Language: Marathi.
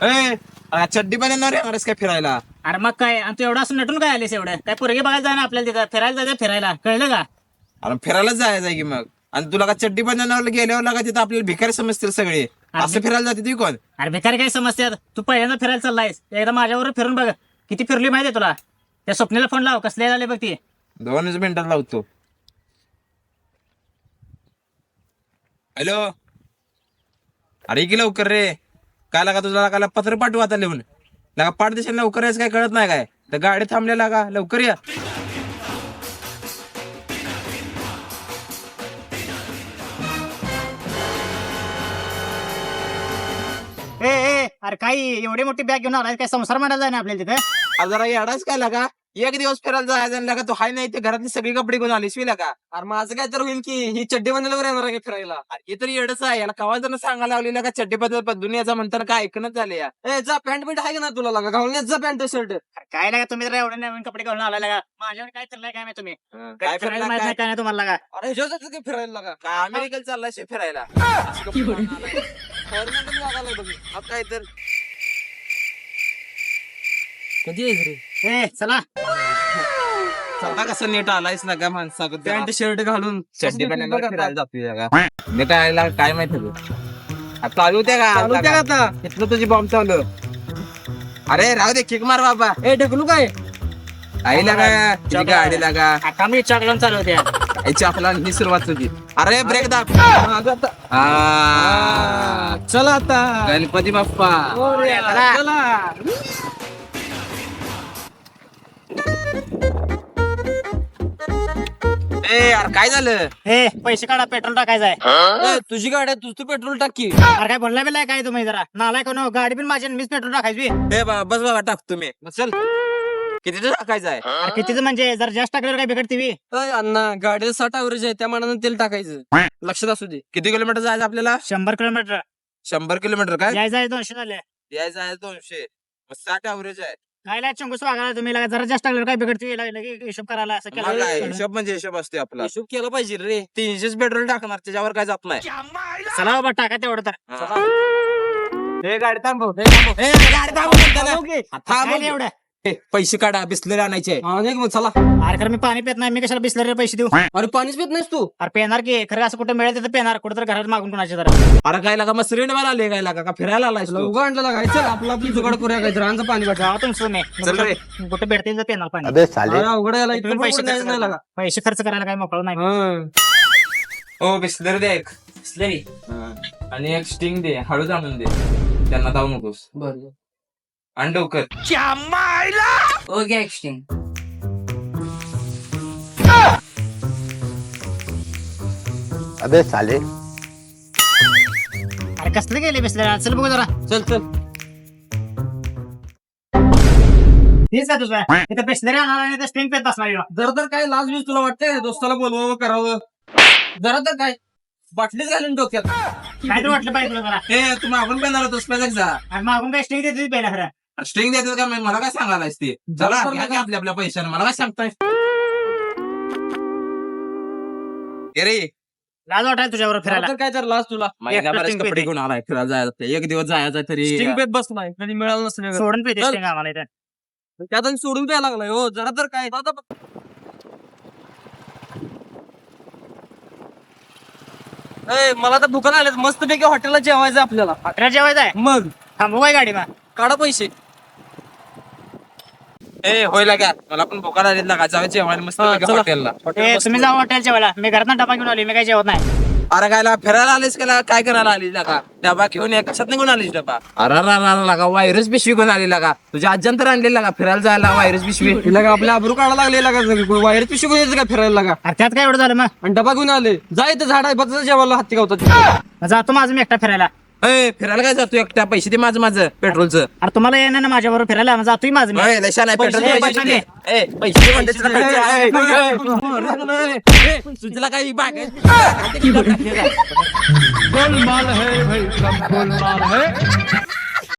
चड्डी पण येणार आहे काय फिरायला. अरे मग काय आणि तू एवढं असं नटून काय आलीस एवढं? काय पोरगे बघायला जाय ना आपल्याला तिथं? फिरायला जायचं फिरायला. कळलं का? अरे फिरायलाच जायचं की मग. आणि तुला का चड्डी बंधनावर गेल्यावर लागा तिथं आपल्याला भिकारी समजतील सगळे. असं फिरायला जाते तुम्ही कोण? अरे भिकारी काय समस्या तू पहिल्यांदा फिरायला चाललायस. एकदा माझ्यावर फिरून बघ. किती फिरली माहिती तुला? त्या स्वप्नीला फोन लाव कसले झाले बघ ती. दोनच मिनिटात लावतो. हॅलो? अरे की लवकर रे. काय लागा तुझा लागा पत्र पाठवू आता लिहून. लागा पाठ दिशा लवकर यायचं काय कळत नाही काय? तर गाडी थांबल्या का लवकर या. ए ए अरे काय एवढी मोठी बॅग घेऊन आलाय काय संसार मांडायला जाय ना आपल्याला तिथं? आज जरा येडाच काय लागा? एक दिवस फिरायला जायचं आणि लागा तू हाय नाही ते घरातली सगळी कपडे घेऊन आलीस मी लागा. अरे माझं काय तर होईल की ही चड्डी बंदल्यावर येणार आहे का फिरायला हे तर येडच आहे याला कवा जण सांगायला लावलेला का चड्डी बद्दल दुनियाचा म्हणताना काय ऐकणच झाले या. ए जा पॅन्ट बिंट आहे का ना तुला लागा? घालण्यात जा पॅन्ट शर्ट काय लागा तुम्ही जरा एवढे नवीन कपडे घालून आला लागा. माझ्यावर काय चाललंय काय माहिती तुम्ही. काय काय फिरायला माहीत काय? नाही काय नाही तुम्हाला लागा. अरे ह्याच्यावर काय फिरायला लागा. काय अमेरिकेला चाललाय शे फिरायला. लागायला बघ. मग काय तर. कधी आहे रे ए चला. स्वतः कसं नीट आलायस ना का माणसा पॅन्ट शर्ट घालून चड्डी पण फिरायला जातोय नीट आयला काय माहिती तू आता चालू द्या का? चालू का आता? इथलं तुझी बॉम्ब चालू अरे राहू दे किक मार बाबा. ए ढकलू काय? आईला का तुझी गाडी लागा. आता मी चॉकलेट चालू होत्या. याची आपला ही सुरुवात तुझी. अरे ब्रेक दाब. चला आता. गणपती बाप्पा. चला. ए यार काय झालं? ए पैसे काढा पेट्रोल टाकायचं आहे. ए, तुझी गाडी आहे, तू तू पेट्रोल टाकी अरे काय बोलला बिलाय काय तुम्ही जरा? नालाय कोण गाडी पण माझी आणि मीच पेट्रोल टाकायची ए बाबा बस बाबा टाकतो मी चल. किती टाकायचं आहे? अरे कितीच म्हणजे? जर जास्त टाकल्यावर काय बिघडते बी? अय, अण्णा गाडीला साठ अवरेज आहे त्या मानानं तेल टाकायचं. लक्षात असू दे. किती किलोमीटर जायचं आपल्याला? शंभर किलोमीटर शंभर किलोमीटर काय? यायचं आहे दोनशे झाले. यायचं आहे दोनशे. मग साठ अवरेज आहे. काय लाय चंगूस वागायला तुम्ही लागा जरा जास्त टाकल्यावर काय बिघडते? लगे- लगे हिशोब करायला असं मग काय केलं हिशोब म्हणजे हिशोब असते आपला. हिशोब केला पाहिजे रे. तीनशेच पेट्रोल टाकणार त्याच्यावर काय जात नाही. चला बाबा टाका तेवढं तर. हा. गाडी थांबव. ए, गाडी थांब म्हणताना. थांबव की. काय एवढं. पैसे काढा बिस्लरी आणायचे. हा, मग चला. अरे खरं मी पाणी पित नाही मी कशाला बिसलरी पैसे देऊ? अरे पाणीच पित नाहीस तू. अरे पेणार की खरं असं कुठं मिळेल तिथं पेणार कुठं तर घरात मागून कोणाच्या जरा अरे काय लागा मग श्रीनगर आले काय लागा का फिरायला आलाय उगा आणलं लागा चल आपलं आपली जुगाड करूया काय रांचं पाणी जावा तुमचं मी चल रे. कुठं भेटते तिथं पेणार पाणी. अरे अवघड इथं पैसे नाही लागा. करायला पैसे खर्च करायला काय मोकळं नाही. हा. हो बिस्लरी दे एक. बिसलरी? आणि एक स्टिंग दे हळूच आणून दे. त्यांना जाऊ नकोस. बरं. आणि डोकर ओके एक्सटिंग अबे साले. अरे कसले गेले बिसलरी चल बघू जरा. चल चल. तेच का तुझं. इथं बिसलरी आणणार आणि पेत बसणार. जरा तर काय लाज बीज तुला वाटतंय? का दोस्ताला बोलवावं करावं. जरा तर काय? बाटलीच घालून डोक्यात. काय तर वाटलं पाहिजे तुला जरा. ए तुम्ही आपण पेणार होतोस पेजाक जा. आणि मागून काय स्टिंग देते पहिला खरं. स्ट्रिंग देतो का? मी- मला काय सांगायलायस ते? चला घ्या की आपल्या आपल्या पैशाने. मला काय सांगताय ए रे. लाज वाटायला तुझ्यावर फिरायला. तर काय तर लाज तुला? कपडे. घेऊन आलाय फिरायला जायचं एक दिवस जायचा तरी. स्टिंग पेत बस नाही. कधी मिळालं नसलं. सोडून पेते चल. स्टिंग आम्हाला इथं. त्यात आणि सोडून प्यायला लागलाय हो. जरा तर काय? आता ए, मला तर भुका लागल्यात मस्त पैकी हॉटेलला जेवायचं आपल्याला. हॉटेलला जेवायचं आहे मग. थांबू काय गाडी मग काढा पैसे. ए होईल का? मला पण जाऊ जेवायला मस्त हा, पैकी चला. हॉटेलला. ए, तुम्ही जाऊ हॉटेल जेवायला. मी घरात डबा घेऊन आली मी काय जेवत नाही. अरे काय फिरायला आलीस का काय करायला आली लागा? डबा घेऊन या कशात घेऊन आलीस डबा? अरे रा रा लागा व्हायरस पिशवी घेऊन आली लागा. तुझ्या आज्यांतर आणली लागा फिरायला जायला व्हायरस पिशवी. तिला का आपल्या आबरू काढा लागले लागा वायर पिशवी घेऊन यायचं का फिरायला लागा? अरे त्यात काय एवढं झालं मग? आणि डबा घेऊन आले. जा इथं झाड आहे बघ जेवायला हत्ती गावतात. जातो माझं मी एकटा फिरायला. ए फिरायला काय जातो एकट्या पैसे दे माझं माझं पेट्रोलचं अरे तुम्हाला येणार ना माझ्याबरोबर फिरायला मग जातोय माझं मी ए, पेट्रोल पैसे- पैसे पैसे दे. ए, पैसे म्हणते तुला पैसे. ए, ए, तुझ्याला काही बाग आहे? गोलमाल है भाई सब गोलमाल है